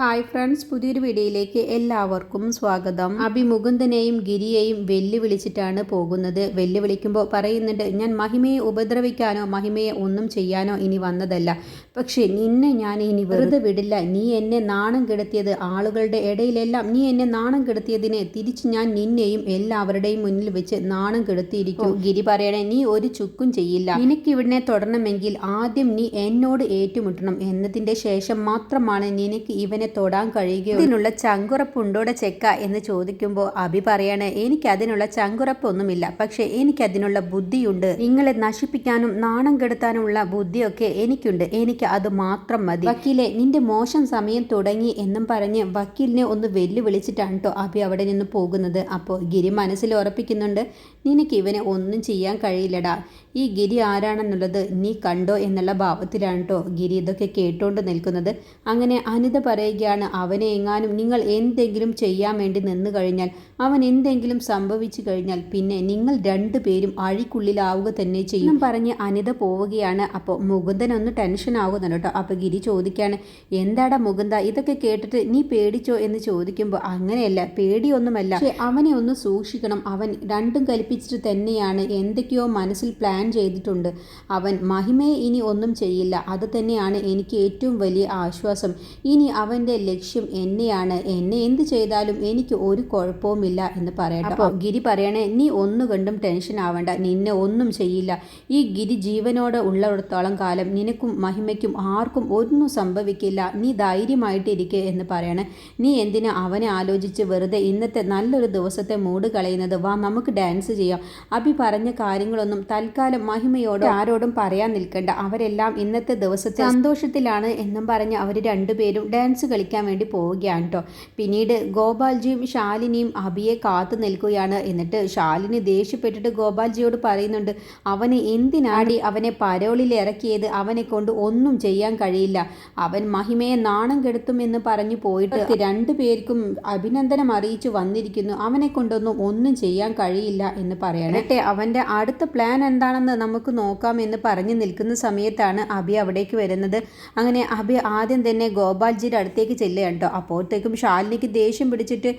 Hi friends പുതിയൊരു വീഡിയോയിലേക്ക് എല്ലാവർക്കും സ്വാഗതം. അഭിമുകുന്ദനെയും ഗിരിയെയും വെല്ലുവിളിച്ചിട്ടാണ് പോകുന്നത്. വെല്ലുവിളിക്കുമ്പോൾ പറയുന്നുണ്ട് ഞാൻ മഹിമയെ ഉപദ്രവിക്കാനോ മഹിമയെ ഒന്നും ചെയ്യാനോ ഇനി വന്നതല്ല. പക്ഷേ നിന്നെ ഞാൻ ഇനി വെറുതെ വിടില്ല. നീ എന്നെ നാണം കെടുത്തിയത് ആളുകളുടെ ഇടയിലെല്ലാം നീ എന്നെ നാണം കെടുത്തിയതിനെ തിരിച്ച് ഞാൻ നിന്നെയും എല്ലാവരുടെയും മുന്നിൽ വെച്ച് നാണം കെടുത്തിയിരിക്കും. ഗിരി പറയണേ നീ ഒരു ചുക്കും ചെയ്യില്ല. നിനക്ക് ഇവിടനെ തുടരണമെങ്കിൽ ആദ്യം നീ എന്നോട് ഏറ്റുമുട്ടണം. എന്നതിന്റെ ശേഷം മാത്രമാണ് നിനക്ക് ഇവനെ തൊടാൻ കഴിയുക ഇതിനുള്ള ചങ്കുറപ്പുണ്ടോടെ ചെക്ക എന്ന് ചോദിക്കുമ്പോൾ അഭി പറയാണ് എനിക്ക് അതിനുള്ള ചങ്കുറപ്പൊന്നുമില്ല. പക്ഷേ എനിക്കതിനുള്ള ബുദ്ധിയുണ്ട്. നിങ്ങളെ നശിപ്പിക്കാനും നാണം കെടുത്താനുമുള്ള ബുദ്ധിയൊക്കെ എനിക്കുണ്ട്. എനിക്ക് അത് മാത്രം മതി. വക്കീലെ നിന്റെ മോശം സമയം തുടങ്ങി എന്നും പറഞ്ഞ് വക്കീലിനെ ഒന്ന് വെല്ലുവിളിച്ചിട്ടാണ് കേട്ടോ അഭി അവിടെ നിന്ന് പോകുന്നത്. അപ്പോൾ ഗിരി മനസ്സിൽ ഉറപ്പിക്കുന്നുണ്ട് നിനക്ക് ഇവനെ ഒന്നും ചെയ്യാൻ കഴിയില്ലടാ. ഈ ഗിരി ആരാണെന്നുള്ളത് നീ കണ്ടോ എന്നുള്ള ഭാവത്തിലാണ് കേട്ടോ ഗിരി ഇതൊക്കെ കേട്ടുകൊണ്ട് നിൽക്കുന്നത്. അങ്ങനെ അനിത പറയുകയാണ് അവനെ എങ്ങാനും നിങ്ങൾ എന്തെങ്കിലും ചെയ്യാൻ വേണ്ടി നിന്നു കഴിഞ്ഞാൽ അവൻ എന്തെങ്കിലും സംഭവിച്ചു കഴിഞ്ഞാൽ പിന്നെ നിങ്ങൾ രണ്ടുപേരും അഴിക്കുള്ളിലാവുക തന്നെ ചെയ്യും. പറഞ്ഞ് അനിത പോവുകയാണ്. അപ്പോൾ മുകുന്ദൻ ഒന്ന് ടെൻഷൻ ആകുന്നുണ്ട് കേട്ടോ. അപ്പോൾ ഗിരി ചോദിക്കുകയാണ് എന്താടാ മുകുന്ദ ഇതൊക്കെ കേട്ടിട്ട് നീ പേടിച്ചോ? എന്ന് ചോദിക്കുമ്പോൾ അങ്ങനെയല്ല പേടിയൊന്നുമല്ല. പക്ഷേ അവനെ ഒന്ന് സൂക്ഷിക്കണം. അവൻ രണ്ടും കൽപ്പിച്ചിട്ട് തന്നെയാണ് എന്തൊക്കെയോ മനസ്സിൽ പ്ലാൻ ചെയ്തിട്ടുണ്ട്. അവൻ മഹിമയെ ഇനി ഒന്നും ചെയ്യില്ല. അത് തന്നെയാണ് എനിക്ക് ഏറ്റവും വലിയ ആശ്വാസം. ഇനി അവന്റെ ലക്ഷ്യം എന്നെയാണ്. എന്നെ എന്ത് ചെയ്താലും എനിക്ക് ഒരു കുഴപ്പവുമില്ല. എന്ന് പറയട്ടെ. അപ്പോൾ ഗിരി പറയണേ നീ ഒന്നു കണ്ടും ടെൻഷൻ ആവേണ്ട. നിന്നെ ഒന്നും ചെയ്യില്ല. ഈ ഗിരി ജീവനോടെ ഉള്ളിടത്തോളം കാലം നിനക്കും മഹിമയ്ക്കും ആർക്കും ഒന്നും സംഭവിക്കില്ല. നീ ധൈര്യമായിട്ടിരിക്കുക എന്ന് പറയണേ. നീ എന്തിനാ അവനെ ആലോചിച്ച് വെറുതെ ഇന്നത്തെ നല്ലൊരു ദിവസത്തെ മൂട് കളയുന്നത്? വാ നമുക്ക് ഡാൻസ് ചെയ്യാം. അഭി പറഞ്ഞ കാര്യങ്ങളൊന്നും തൽക്കാലം മഹിമയോട് ആരോടും പറയാൻ നിൽക്കണ്ട. അവരെല്ലാം ഇന്നത്തെ ദിവസത്തെ സന്തോഷത്തിലാണ് എന്നും പറഞ്ഞ് അവർ രണ്ടുപേരും ഡാൻസ് കളിക്കാൻ വേണ്ടി പോവുകയാണ് കേട്ടോ പിന്നീട് ഗോപാൽജിയും ശാലിനിയും അഭിയെ കാത്തു നിൽക്കുകയാണ്. എന്നിട്ട് ശാലിനി ദേഷ്യപ്പെട്ടിട്ട് ഗോപാൽജിയോട് പറയുന്നുണ്ട് അവനെ എന്തിനാടി അവനെ പരോളിൽ ഇറക്കിയത്? അവനെ കൊണ്ട് ഒന്നും ചെയ്യാൻ കഴിയില്ല. അവൻ മഹിമയെ നാണം കെടുത്തും എന്ന് പറഞ്ഞു പോയിട്ട് രണ്ടു പേർക്കും അഭിനന്ദനം അറിയിച്ചു വന്നിരിക്കുന്നു. അവനെ കൊണ്ടൊന്നും ഒന്നും ചെയ്യാൻ കഴിയില്ല എന്ന് പറയണട്ടെ അവന്റെ അടുത്ത പ്ലാൻ എന്താണെന്ന് നമുക്ക് നോക്കാം എന്ന് പറഞ്ഞു നിൽക്കുന്ന സമയത്താണ് അഭി അവിടേക്ക് വരുന്നത്. അങ്ങനെ അഭി ആദ്യം തന്നെ ഗോപാൽജിയുടെ അടുത്തേക്ക് ചെല്ലുകയാണ് കേട്ടോ. അപ്പോഴത്തേക്കും ശാലിനിക്ക് ദേഷ്യം പിടിച്ചിട്ട്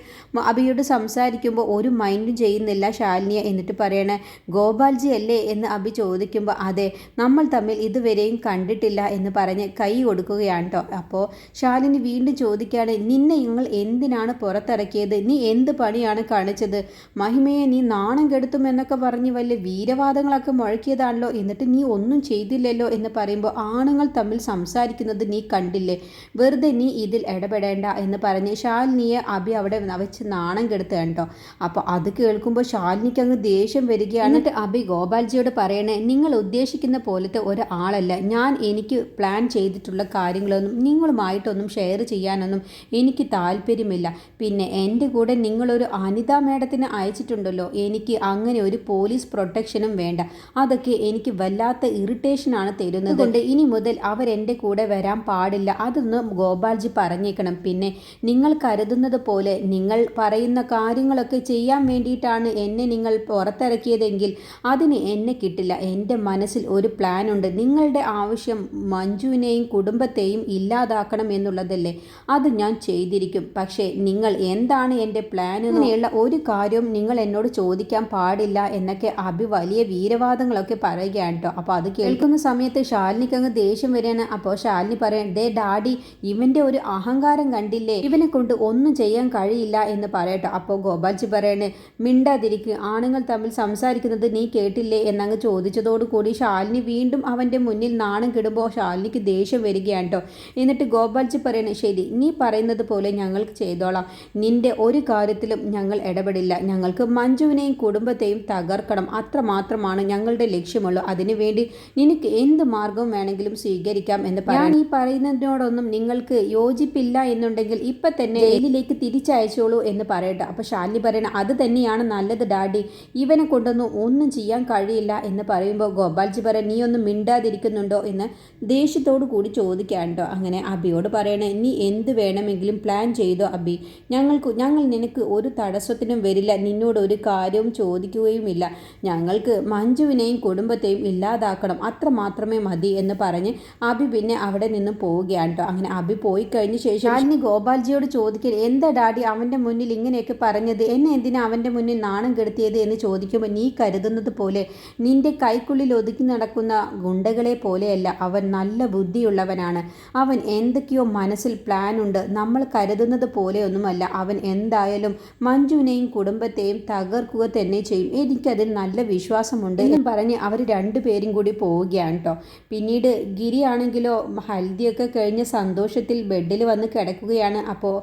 അബിയോട് അഭിയോട് സംസാരിക്കുമ്പോൾ ഒരു മൈൻഡും ചെയ്യുന്നില്ല ശാലിനിയ എന്നിട്ട് പറയണേ ഗോപാൽജി അല്ലേ? എന്ന് അഭി ചോദിക്കുമ്പോൾ അതെ നമ്മൾ തമ്മിൽ ഇതുവരെയും കണ്ടിട്ടില്ല എന്ന് പറഞ്ഞ് കൈ കൊടുക്കുകയാണ് കേട്ടോ അപ്പോൾ ശാലിനി വീണ്ടും ചോദിക്കുകയാണ് നിന്നെ നിങ്ങൾ എന്തിനാണ് പുറത്തിറക്കിയത്? നീ എന്ത് പണിയാണ് കാണിച്ചത്? മഹിമയെ നീ നാണം കെടുത്തുമെന്നൊക്കെ പറഞ്ഞ് വലിയ വീരവാദങ്ങളൊക്കെ മുഴക്കിയതാണല്ലോ എന്നിട്ട് നീ ഒന്നും ചെയ്തില്ലല്ലോ എന്ന് പറയുമ്പോൾ ആണുങ്ങൾ തമ്മിൽ സംസാരിക്കുന്നത് നീ കണ്ടില്ലേ? വെറുതെ നീ ഇതിൽ ഇടപെടേണ്ട എന്ന് പറഞ്ഞ് ശാലിനിയെ അഭി അവിടെ വെച്ച് നാണം കെടുത്തുക കേട്ടോ. അപ്പോൾ അത് കേൾക്കുമ്പോൾ ശാലിനിക്ക് അങ്ങ് ദേഷ്യം വരികയാണ്. എന്നിട്ട് അഭി ഗോപാൽജിയോട് പറയണേ നിങ്ങൾ ഉദ്ദേശിക്കുന്ന പോലത്തെ ഒരാളല്ല. ഞാൻ എനിക്ക് പ്ലാൻ ചെയ്തിട്ടുള്ള കാര്യങ്ങളൊന്നും നിങ്ങളുമായിട്ടൊന്നും ഷെയർ ചെയ്യാനൊന്നും എനിക്ക് താല്പര്യമില്ല. പിന്നെ എന്റെ കൂടെ നിങ്ങളൊരു അനിത മേഡത്തിന് അയച്ചിട്ടുണ്ടല്ലോ. എനിക്ക് അങ്ങനെ ഒരു പോലീസ് പ്രൊട്ടക്ഷനും വേണ്ട. അതൊക്കെ എനിക്ക് വല്ലാത്ത ഇറിറ്റേഷനാണ് തരുന്നത്. കൊണ്ട് ഇനി മുതൽ അവരെന്റെ കൂടെ വരാൻ പാടില്ല. അതൊന്ന് ഗോപാൽജി പറഞ്ഞേക്കണം. പിന്നെ നിങ്ങൾ കരുതുന്നത് പോലെ നിങ്ങൾ പറയുന്ന കാര്യങ്ങളൊക്കെ ചെയ്യാൻ വേണ്ടിയിട്ടാണ് എന്നെ നിങ്ങൾ പുറത്തിറക്കിയതെങ്കിൽ അതിന് എന്നെ കിട്ടില്ല. എന്റെ മനസ്സിൽ ഒരു പ്ലാൻ ഉണ്ട്. നിങ്ങളുടെ ആവശ്യം മഞ്ജുവിനെയും കുടുംബത്തെയും ഇല്ലാതാക്കണം എന്നുള്ളതല്ലേ? അത് ഞാൻ ചെയ്തിരിക്കും. പക്ഷേ നിങ്ങൾ എന്താണ് എന്റെ പ്ലാൻ എന്നുള്ള ഒരു കാര്യവും നിങ്ങൾ എന്നോട് ചോദിക്കാൻ പാടില്ല എന്നൊക്കെ അഭി വലിയ വീരവാദങ്ങളൊക്കെ പറയുകയാണ് കേട്ടോ. അപ്പോൾ അത് കേൾക്കുന്ന സമയത്ത് ശാലിനിക്ക് അങ്ങ് ദേഷ്യം വരികയാണ്. അപ്പോൾ ശാലിനി പറയാൻ ദേ ഡാഡി ഇവന്റെ ഒരു അഹങ്കാരം കണ്ടില്ലേ? ഇവനെ കൊണ്ട് ഒന്നും ചെയ്യാൻ കഴിയില്ല എന്ന് പറയട്ടോ. അപ്പോൾ ഗോപാൽജി പറയണേ മിണ്ടാതിരിക്കുക ആണുങ്ങൾ തമ്മിൽ സംസാരിക്കുന്നത് നീ കേട്ടില്ലേ എന്നങ്ങ് ചോദിച്ചതോടു കൂടി ശാലിനി വീണ്ടും അവന്റെ മുന്നിൽ നാണം കിടുമ്പോൾ ശാലിനിക്ക് ദേഷ്യം വരികയാണ് കേട്ടോ എന്നിട്ട് ഗോപാൽജി പറയണേ ശരി നീ പറയുന്നത് പോലെ ഞങ്ങൾക്ക് ചെയ്തോളാം. നിന്റെ ഒരു കാര്യത്തിലും ഞങ്ങൾ ഇടപെടില്ല. ഞങ്ങൾക്ക് മഞ്ജുവിനെയും കുടുംബത്തെയും തകർക്കണം. അത്ര മാത്രമാണ് ഞങ്ങളുടെ ലക്ഷ്യമുള്ളൂ. അതിനുവേണ്ടി നിനക്ക് എന്ത് മാർഗവും വേണമെങ്കിലും സ്വീകരിക്കാം എന്ന് ഞാൻ ഈ പറയുന്നതിനോടൊന്നും നിങ്ങൾക്ക് യോജിപ്പില്ല എന്നുണ്ടെങ്കിൽ ഇപ്പൊ തന്നെ ജയിലിലേക്ക് തിരിച്ചയച്ചോളൂ എന്ന് പറയട്ടെ. അപ്പൊ ശാലിനി പറയണ അത് തന്നെയാണ് നല്ലത് ഡാഡി. ഇവനെ കൊണ്ടൊന്നും ഒന്നും ചെയ്യാൻ കഴിയില്ല എന്ന് പറയുമ്പോൾ ഗോപാൽജി പറയാൻ നീ ഒന്നും മിണ്ടാതിരിക്കുന്നുണ്ടോ? എന്ന് ദേഷ്യത്തോടു കൂടി ചോദിക്കാൻ അങ്ങനെ അബിയോട് പറയണേ നീ എന്ത് വേണമെങ്കിലും പ്ലാൻ ചെയ്തോ അബി. ഞങ്ങൾക്ക് ഞങ്ങൾ നിനക്ക് ഒരു തടസ്സത്തിനും വരില്ല. നിന്നോട് ഒരു കാര്യവും ചോദിക്കുകയുമില്ല. ഞങ്ങൾക്ക് മഞ്ജുവിനെയും കുടുംബത്തെയും ഇല്ലാതാക്കണം. അത്ര മാത്രമേ മതി എന്ന് പറഞ്ഞ് അബി പിന്നെ അവിടെ നിന്ന് പോവുകയാണ് കേട്ടോ അങ്ങനെ അബി പോയി കഴിഞ്ഞ ശേഷം ശാലിനി ഗോപാൽജിയോട് ചോദിക്കൽ എന്താ ഡാഡി അവന്റെ മുന്നിൽ ഇങ്ങനെയൊക്കെ പറഞ്ഞത് എന്നെ എന്തിനാ അവന്റെ മുന്നിൽ നാണം കെടുത്തിയത് എന്ന് ചോദിക്കുമ്പോൾ നീ കരുതുന്നത് പോലെ നിന്റെ കൈക്കുള്ളിൽ ഒതുക്കി നടക്കുന്ന ഗുണ്ടകളെ പോലെയല്ല അവൻ നല്ല ബുദ്ധിയുള്ളവനാണ്. അവൻ എന്തൊക്കെയോ മനസ്സിൽ പ്ലാൻ ഉണ്ട്. നമ്മൾ കരുതുന്നത് പോലെയൊന്നുമല്ല. അവൻ എന്തായാലും മഞ്ജുവിനെയും കുടുംബത്തെയും തകർക്കുക തന്നെ ചെയ്യും. എനിക്കതിൽ നല്ല വിശ്വാസമുണ്ട് എന്നും പറഞ്ഞ് അവർ രണ്ടുപേരും കൂടി പോവുകയാണ് കേട്ടോ പിന്നീട് ഗിരിയാണെങ്കിലോ ഹൽദിയൊക്കെ കഴിഞ്ഞ സന്തോഷത്തിൽ ബെഡിൽ വന്ന് കിടക്കുകയാണ്. അപ്പോൾ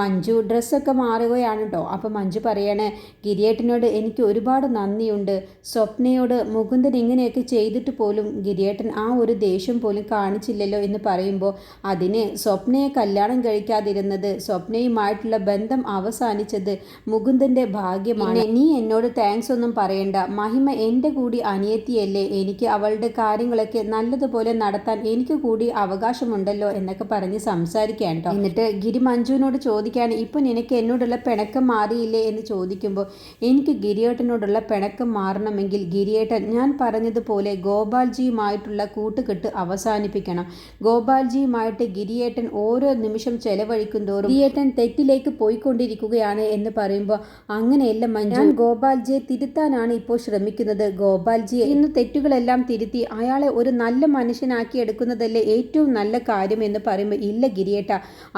മഞ്ജു ഡ്രസ്സൊക്കെ മാറുകയാണ് കേട്ടോ അപ്പോൾ മഞ്ജു പറയണേ ഗിരിയേട്ടനോട് എനിക്ക് ഒരുപാട് നന്ദിയുണ്ട്. സ്വപ്നയോട് മുകുന്ദൻ ഇങ്ങനെയൊക്കെ ചെയ്തിട്ട് പോലും ഗിരിയേട്ടൻ ആ ഒരു ദേഷ്യം പോലും കാണിച്ചില്ലല്ലോ എന്ന് പറയുമ്പോൾ അതിന് സ്വപ്നയെ കല്യാണം കഴിക്കാതിരുന്നത് സ്വപ്നയുമായിട്ടുള്ള ബന്ധം അവസാനിച്ചത് മുകുന്ദന്റെ ഭാഗ്യമാണ്. നീ എന്നോട് താങ്ക്സ് ഒന്നും പറയണ്ട. മഹിമ എന്റെ കൂടി അനിയത്തിയല്ലേ? എനിക്ക് അവളുടെ കാര്യങ്ങളൊക്കെ നല്ലതുപോലെ നടത്താൻ എനിക്ക് കൂടി അവകാശമുണ്ടല്ലോ എന്നൊക്കെ പറഞ്ഞ് സംസാരിക്കാൻ കേട്ടോ എന്നിട്ട് ഗിരി മഞ്ജുവിനോട് ചോദിക്കുകയാണ് ഇപ്പം നിനക്ക് എന്നോടുള്ള പിണക്കം മാറിയില്ലേ എന്ന് ചോദിക്കുമ്പോൾ എനിക്ക് ഗിരിയേട്ടനോടുള്ള പിണക്കം മാറണമെങ്കിൽ ഗിരിയേട്ടൻ ഞാൻ പറഞ്ഞതുപോലെ ഗോപാൽജിയുമായിട്ടുള്ള കൂട്ടുകെട്ട് അവസാനിപ്പിക്കണം. ഗോപാൽജിയുമായിട്ട് ഗിരിയേട്ടൻ ഓരോ നിമിഷം ചെലവഴിക്കും തോറും ഗിരിയേട്ടൻ തെറ്റിലേക്ക് പോയിക്കൊണ്ടിരിക്കുകയാണ് എന്ന് പറയുമ്പോൾ അങ്ങനെയല്ല മഞ്ജു. ഞാൻ ഗോപാൽജിയെ തിരുത്താനാണ് ഇപ്പോൾ ശ്രമിക്കുന്നത്. ഗോപാൽജിയെ ഇന്ന് തെറ്റുകളെല്ലാം തിരുത്തി അയാളെ ഒരു നല്ല മനുഷ്യനാക്കി എടുക്കുന്നതല്ലേ ഏറ്റവും നല്ല കാര്യം എന്ന് പറയുമ്പോൾ ഇല്ല ഗിരിയേട്ട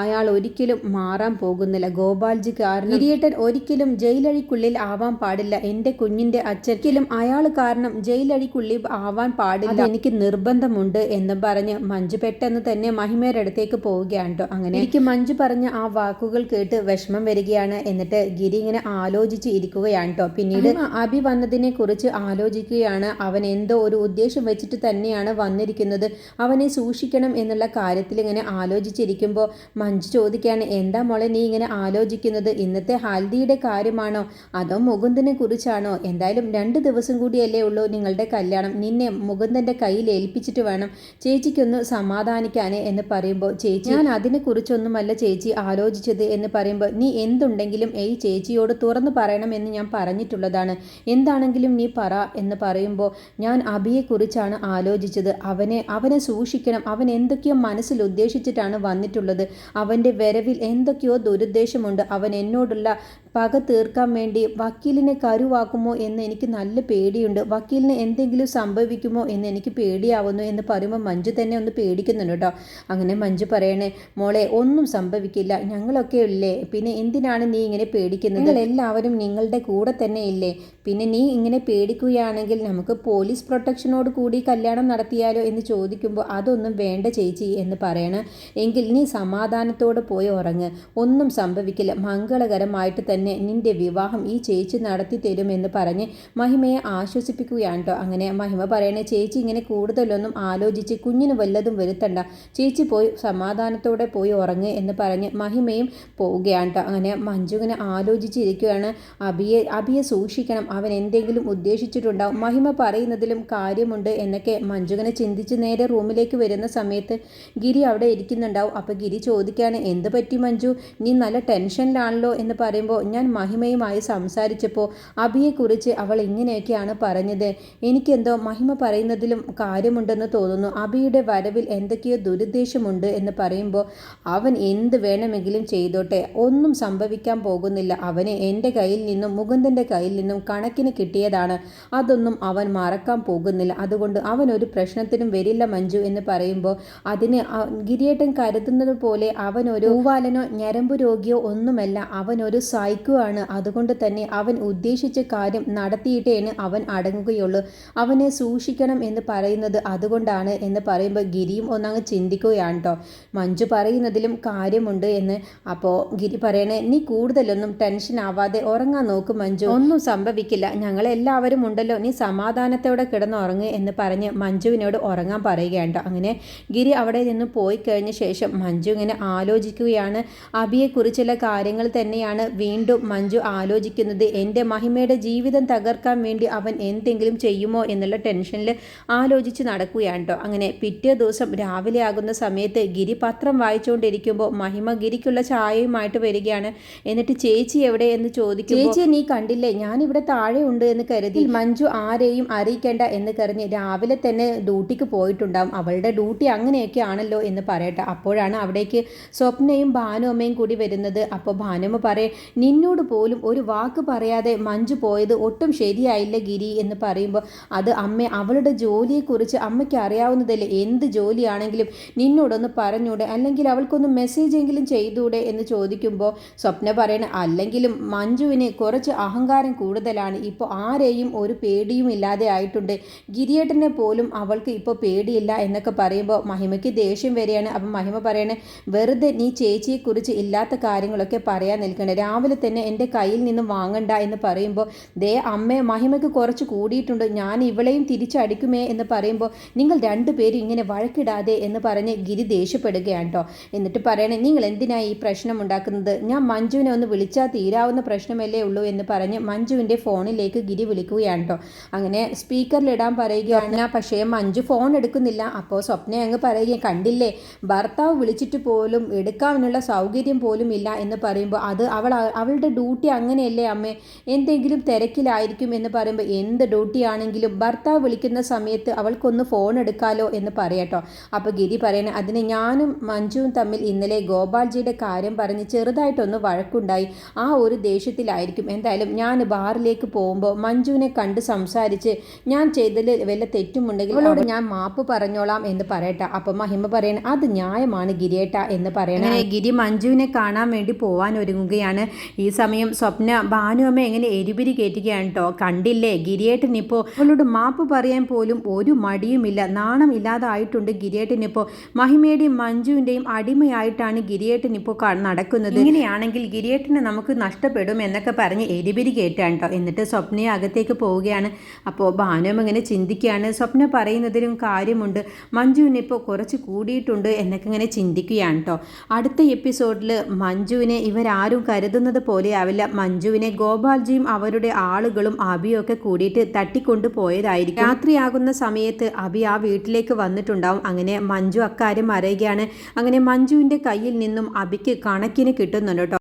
അയാൾ ഒരിക്കലും മാറാൻ പോകുന്നില്ല. ഗോപാൽജി കാരണം ഗിരിയേട്ടൻ ഒരിക്കലും ജയിലഴിക്കുള്ളിൽ ആവാൻ പാടില്ല. എന്റെ കുഞ്ഞിന്റെ അച്ഛക്കിലും അയാൾ കാരണം ജയിലഴിക്കുള്ളിൽ ആവാൻ പാടില്ല. എനിക്ക് നിർബന്ധമുണ്ട് എന്ന് പറഞ്ഞ് മഞ്ജു പെട്ടെന്ന് തന്നെ മഹിമയുടെ അടുത്തേക്ക് പോവുകയാണ് കേട്ടോ അങ്ങനെ എനിക്ക് മഞ്ജു പറഞ്ഞ ആ വാക്കുകൾ കേട്ട് വിഷമം വരികയാണ്. എന്നിട്ട് ഗിരി ഇങ്ങനെ ആലോചിച്ച് ഇരിക്കുകയാണ് കേട്ടോ പിന്നീട് അഭി വന്നതിനെ കുറിച്ച് ആലോചിക്കുകയാണ്. അവൻ എന്തോ ഒരു ഉദ്ദേശം വെച്ചിട്ട് തന്നെയാണ് വന്നിരിക്കുന്നത്. അവനെ സൂക്ഷിക്കണം എന്നുള്ള കാര്യത്തിൽ ഇങ്ങനെ ആലോചിച്ചിരിക്കുമ്പോൾ മഞ്ജു ചോദിക്കുകയാണ് എന്താ മോളെ നീ ഇങ്ങനെ ആലോചിക്കുന്നത്? ഇന്നത്തെ ഹൽദിയുടെ കാര്യമാണോ? അതോ മുകുന്ദനെ കുറിച്ചാണോ? എന്തായാലും രണ്ട് ദിവസം കൂടിയല്ലേ ഉള്ളൂ നിങ്ങളുടെ കല്യാണം. നിന്നെ മുകുന്ദന്റെ കയ്യിൽ ഏൽപ്പിച്ചിട്ട് വേണം ചേച്ചിക്കൊന്ന് സമാധാനിക്കാനേ എന്ന് പറയുമ്പോൾ ചേച്ചി ഞാൻ അതിനെക്കുറിച്ചൊന്നുമല്ല ചേച്ചി ആലോചിച്ചത് എന്ന് പറയുമ്പോൾ നീ എന്തുണ്ടെങ്കിലും ഈ ചേച്ചിയോട് തുറന്നു പറയണമെന്ന് ഞാൻ പറഞ്ഞിട്ടുള്ളതാണ്. എന്താണെങ്കിലും നീ പറ എന്ന് പറയുമ്പോൾ ഞാൻ അബിയെക്കുറിച്ചാണ് ആലോചിച്ചത്. അവനെ അവനെ സൂക്ഷിക്കണം. അവൻ എന്തൊക്കെയോ മനസ്സിൽ ഉദ്ദേശിച്ചിട്ടാണ് വന്നിട്ടുള്ളത്. അവന്റെ വരവിൽ എന്തൊക്കെയോ ദുരുദ്ദേശമുണ്ട്. അവൻ എന്നോടുള്ള പക തീർക്കാൻ വേണ്ടി വക്കീലിനെ കരുവാക്കുമോ എന്ന് എനിക്ക് നല്ല പേടിയുണ്ട്. വക്കീലിന് എന്തെങ്കിലും സംഭവിക്കുമോ എന്ന് എനിക്ക് പേടിയാവുന്നു എന്ന് പറയുമ്പോൾ മഞ്ജു തന്നെ ഒന്ന് പേടിക്കുന്നുണ്ട് കേട്ടോ. അങ്ങനെ മഞ്ജു പറയണേ മോളെ ഒന്നും സംഭവിക്കില്ല. ഞങ്ങളൊക്കെ ഇല്ലേ? പിന്നെ എന്തിനാണ് നീ ഇങ്ങനെ പേടിക്കുന്നത്? എല്ലാവരും നിങ്ങളുടെ കൂടെ തന്നെ ഇല്ലേ? പിന്നെ നീ ഇങ്ങനെ പേടിക്കുകയാണെങ്കിൽ നമുക്ക് പോലീസ് പ്രൊട്ടക്ഷനോട് കൂടി കല്യാണം നടത്തിയാലോ എന്ന് ചോദിക്കുമ്പോൾ അതൊന്നും വേണ്ട ചേച്ചി എന്ന് പറയണം. എങ്കിൽ നീ സമാധാനത്തോടെ പോയി ഉറങ്ങ്. ഒന്നും സംഭവിക്കില്ല. മംഗളകരമായിട്ട് തന്നെ നിന്റെ വിവാഹം ഈ ചേച്ചി നടത്തി തരുമെന്ന് പറഞ്ഞ് മഹിമയെ ആശ്വസിപ്പിക്കുകയാണ് കേട്ടോ അങ്ങനെ മഹിമ പറയണേ ചേച്ചി ഇങ്ങനെ കൂടുതലൊന്നും ആലോചിച്ച് കുഞ്ഞിന് വല്ലതും വരുത്തണ്ട. ചേച്ചി പോയി സമാധാനത്തോടെ പോയി ഉറങ്ങ് എന്ന് പറഞ്ഞ് മഹിമയും പോവുകയാണ് കേട്ടോ അങ്ങനെ മഞ്ജുവിനെ ആലോചിച്ചിരിക്കുകയാണ്. അബിയെ അബിയെ സൂക്ഷിക്കണം. അവൻ എന്തെങ്കിലും ഉദ്ദേശിച്ചിട്ടുണ്ടാവും. മഹിമ പറയുന്നതിലും കാര്യമുണ്ട് എന്നൊക്കെ മഞ്ജുവിനെ ചിന്തിച്ച് നേരെ റൂമിലേക്ക് വരുന്ന സമയത്ത് ഗിരി അവിടെ ഇരിക്കുന്നുണ്ടാവും. അപ്പോൾ ഗിരി ചോദിക്കുകയാണ് എന്ത് പറ്റി മഞ്ജു? നീ നല്ല ടെൻഷനിലാണല്ലോ? എന്ന് പറയുമ്പോൾ ഞാൻ മഹിമയുമായി സംസാരിച്ചപ്പോൾ അബിയെക്കുറിച്ച് അവൾ ഇങ്ങനെയൊക്കെയാണ് പറഞ്ഞത്. എനിക്കെന്തോ മഹിമ പറയുന്നതിലും കാര്യമുണ്ടെന്ന് തോന്നുന്നു. അബിയുടെ വരവിൽ എന്തൊക്കെയോ ദുരുദ്ദേശമുണ്ട് എന്ന് പറയുമ്പോൾ അവൻ എന്ത് വേണമെങ്കിലും ചെയ്തോട്ടെ. ഒന്നും സംഭവിക്കാൻ പോകുന്നില്ല. അവനെ എന്റെ കയ്യിൽ നിന്നും മുകുന്ദന്റെ കയ്യിൽ നിന്നും കണക്കിന് കിട്ടിയതാണ്. അതൊന്നും അവൻ മറക്കാൻ പോകുന്നില്ല. അതുകൊണ്ട് അവൻ ഒരു പ്രശ്നത്തിനും വരില്ല മഞ്ജു എന്ന് പറയുമ്പോൾ അതിന് ഗിരിയേട്ടൻ കരുതുന്നത് പോലെ അവനൊരു ഭൂവാലനോ ഞരമ്പു രോഗിയോ ഒന്നുമല്ല. അവനൊരു സൈക്കോ ആണ് അതുകൊണ്ട് തന്നെ അവൻ ഉദ്ദേശിച്ച കാര്യം നടത്തിയിട്ടേന് അവൻ അടങ്ങുകയുള്ളൂ. അവനെ സൂക്ഷിക്കണം എന്ന് പറയുന്നത് അതുകൊണ്ടാണ് എന്ന് പറയുമ്പോൾ ഗിരിയും ഒന്നങ്ങ് ചിന്തിക്കുകയാണ് കേട്ടോ മഞ്ജു പറയുന്നതിലും കാര്യമുണ്ട് എന്ന് അപ്പോൾ ഗിരി പറയണേ നീ കൂടുതലൊന്നും ടെൻഷൻ ആവാതെ ഉറങ്ങാൻ നോക്കും മഞ്ജു. ഒന്നും സംഭവിക്കില്ല സമ്മതിക്കില്ല ഞങ്ങളെല്ലാവരും ഉണ്ടല്ലോ. നീ സമാധാനത്തോടെ കിടന്നുറങ്ങ് എന്ന് പറഞ്ഞ് മഞ്ജുവിനോട് ഉറങ്ങാൻ പറയുകയാണ് അങ്ങനെ ഗിരി അവിടെ നിന്ന് പോയി കഴിഞ്ഞ ശേഷം മഞ്ജു ഇങ്ങനെ ആലോചിക്കുകയാണ്. അബിയെക്കുറിച്ചുള്ള കാര്യങ്ങൾ തന്നെയാണ് വീണ്ടും മഞ്ജു ആലോചിക്കുന്നത്. എന്റെ മഹിമയുടെ ജീവിതം തകർക്കാൻ വേണ്ടി അവൻ എന്തെങ്കിലും ചെയ്യുമോ? എന്നുള്ള ടെൻഷനിൽ ആലോചിച്ച് നടക്കുകയാണ് അങ്ങനെ പിറ്റേ ദിവസം രാവിലെ ആകുന്ന സമയത്ത് ഗിരി പത്രം വായിച്ചുകൊണ്ടിരിക്കുമ്പോൾ മഹിമ ഗിരിക്കുള്ള ചായയുമായിട്ട് വരികയാണ്. എന്നിട്ട് ചേച്ചി എവിടെ? എന്ന് ചോദിക്കും ചേച്ചിയെ നീ കണ്ടില്ലേ? ഞാനിവിടെ താഴെ ഉണ്ട് എന്ന് കരുതി മഞ്ജു ആരെയും അറിയിക്കേണ്ട എന്ന് കരുതി രാവിലെ തന്നെ ഡ്യൂട്ടിക്ക് പോയിട്ടുണ്ടാവും. അവളുടെ ഡ്യൂട്ടി അങ്ങനെയൊക്കെ ആണല്ലോ എന്ന് പറയട്ടെ. അപ്പോഴാണ് അവിടേക്ക് സ്വപ്നയും ഭാനുമ്മയും കൂടി വരുന്നത്. അപ്പോൾ ഭാനുമ്മ പറയും നിന്നോട് പോലും ഒരു വാക്ക് പറയാതെ മഞ്ജു പോയത് ഒട്ടും ശരിയായില്ല ഗിരി എന്ന് പറയുമ്പോൾ അത് അമ്മ അവളുടെ ജോലിയെക്കുറിച്ച് അമ്മയ്ക്ക് അറിയാവുന്നതല്ലേ. എന്ത് ജോലിയാണെങ്കിലും നിന്നോടൊന്ന് പറഞ്ഞൂടെ. അല്ലെങ്കിൽ അവൾക്കൊന്ന് മെസ്സേജ് എങ്കിലും ചെയ്തൂടെ എന്ന് ചോദിക്കുമ്പോൾ സ്വപ്ന പറയണ അല്ലെങ്കിലും മഞ്ജുവിന് കുറച്ച് അഹങ്കാരം കൂടുതലാണ് ഇപ്പോൾ ആരെയും ഒരു പേടിയും ഇല്ലാതെ ആയിട്ടുണ്ട്. ഗിരിയേട്ടനെ പോലും അവൾക്ക് ഇപ്പോൾ പേടിയില്ല എന്നൊക്കെ പറയുമ്പോൾ മഹിമയ്ക്ക് ദേഷ്യം വരികയാണ്. അപ്പം മഹിമ പറയണേ വെറുതെ നീ ചേച്ചിയെക്കുറിച്ച് ഇല്ലാത്ത കാര്യങ്ങളൊക്കെ പറയാൻ നിൽക്കണേ. രാവിലെ തന്നെ എന്റെ കയ്യിൽ നിന്ന് വാങ്ങണ്ട എന്ന് പറയുമ്പോൾ ദേ അമ്മേ മഹിമയ്ക്ക് കുറച്ച് കൂടിയിട്ടുണ്ട്. ഞാൻ ഇവളെയും തിരിച്ചടിക്കുമേ എന്ന് പറയുമ്പോൾ നിങ്ങൾ രണ്ടുപേരും ഇങ്ങനെ വഴക്കിടാതെ എന്ന് പറഞ്ഞ് ഗിരി ദേഷ്യപ്പെടുകയാണ് കേട്ടോ എന്നിട്ട് പറയണേ നിങ്ങൾ എന്തിനാ ഈ പ്രശ്നം ഉണ്ടാക്കുന്നത്? ഞാൻ മഞ്ജുവിനെ ഒന്ന് വിളിച്ചാൽ തീരാവുന്ന പ്രശ്നമല്ലേ ഉള്ളൂ എന്ന് പറഞ്ഞ് മഞ്ജുവിന്റെ ഫോണിലേക്ക് ഗിരി വിളിക്കുകയാണ് കേട്ടോ അങ്ങനെ സ്പീക്കറിലിടാൻ പറയുകയാണ്. പക്ഷേ മഞ്ജു ഫോൺ എടുക്കുന്നില്ല. അപ്പോൾ സ്വപ്ന അങ്ങ് പറയുകയും കണ്ടില്ലേ? ഭർത്താവ് വിളിച്ചിട്ട് പോലും എടുക്കാനുള്ള സൗകര്യം പോലും ഇല്ല എന്ന് പറയുമ്പോൾ അത് അവൾ അവളുടെ ഡ്യൂട്ടി അങ്ങനെയല്ലേ അമ്മേ? എന്തെങ്കിലും തിരക്കിലായിരിക്കും എന്ന് പറയുമ്പോൾ എന്ത് ഡ്യൂട്ടി ആണെങ്കിലും ഭർത്താവ് വിളിക്കുന്ന സമയത്ത് അവൾക്കൊന്ന് ഫോൺ എടുക്കാലോ എന്ന് പറയട്ടോ അപ്പോൾ ഗിരി പറയണേ അതിന് ഞാനും മഞ്ജുവും തമ്മിൽ ഇന്നലെ ഗോപാൽജിയുടെ കാര്യം പറഞ്ഞ് ചെറുതായിട്ടൊന്ന് വഴക്കുണ്ടായി. ആ ഒരു ദേഷ്യത്തിലായിരിക്കും. എന്തായാലും ഞാൻ ബാറിലേക്ക് പോകുമ്പോൾ മഞ്ജുവിനെ കണ്ട് സംസാരിച്ച് ഞാൻ ചെയ്തതിൽ വല്ല തെറ്റുമുണ്ടെങ്കിൽ അവളോട് ഞാൻ മാപ്പ് പറഞ്ഞോളാം എന്ന് പറയട്ടെ. അപ്പം മഹിമ പറയണ അത് ന്യായമാണ് ഗിരിയേട്ട എന്ന് പറയണേ. ഗിരി മഞ്ജുവിനെ കാണാൻ വേണ്ടി പോവാൻ ഒരുങ്ങുകയാണ്. ഈ സമയം സ്വപ്ന ഭാനുഅമ്മ എങ്ങനെ എരിപിരി കയറ്റുകയാണ് കേട്ടോ കണ്ടില്ലേ? ഗിരിയേട്ടൻ ഇപ്പോൾ അവളോട് മാപ്പ് പറയാൻ പോലും ഒരു മടിയുമില്ല. നാണം ഇല്ലാതായിട്ടുണ്ട് ഗിരിയേട്ടനിപ്പോൾ മഹിമയുടെയും മഞ്ജുവിന്റെയും അടിമയായിട്ടാണ് ഗിരിയേട്ടൻ ഇപ്പോൾ നടക്കുന്നത്. ഇങ്ങനെയാണെങ്കിൽ ഗിരിയേട്ടനെ നമുക്ക് നഷ്ടപ്പെടും എന്നൊക്കെ പറഞ്ഞ് എരിപിരി കേട്ടാണ് കേട്ടോ എന്നിട്ട് സ്വപ്നയെ അകത്തേക്ക് പോവുകയാണ്. അപ്പോൾ ഭാനുവും ഇങ്ങനെ ചിന്തിക്കുകയാണ്. സ്വപ്ന പറയുന്നതിലും കാര്യമുണ്ട്. മഞ്ജുവിന് ഇപ്പോൾ കുറച്ച് കൂടിയിട്ടുണ്ട് എന്നൊക്കെ ഇങ്ങനെ ചിന്തിക്കുകയാണ് കേട്ടോ അടുത്ത എപ്പിസോഡിൽ മഞ്ജുവിനെ ഇവരാരും കരുതുന്നത് പോലെ ആവില്ല മഞ്ജുവിനെ ഗോപാൽജിയും അവരുടെ ആളുകളും അബിയും ഒക്കെ കൂടിയിട്ട് തട്ടിക്കൊണ്ടു പോയതായിരിക്കും. രാത്രിയാകുന്ന സമയത്ത് അബി ആ വീട്ടിലേക്ക് വന്നിട്ടുണ്ടാവും. അങ്ങനെ മഞ്ജു അക്കാര്യം അറിയുകയാണ്. അങ്ങനെ മഞ്ജുവിന്റെ കയ്യിൽ നിന്നും അബിക്ക് കണക്കിന് കിട്ടുന്നുണ്ട് കേട്ടോ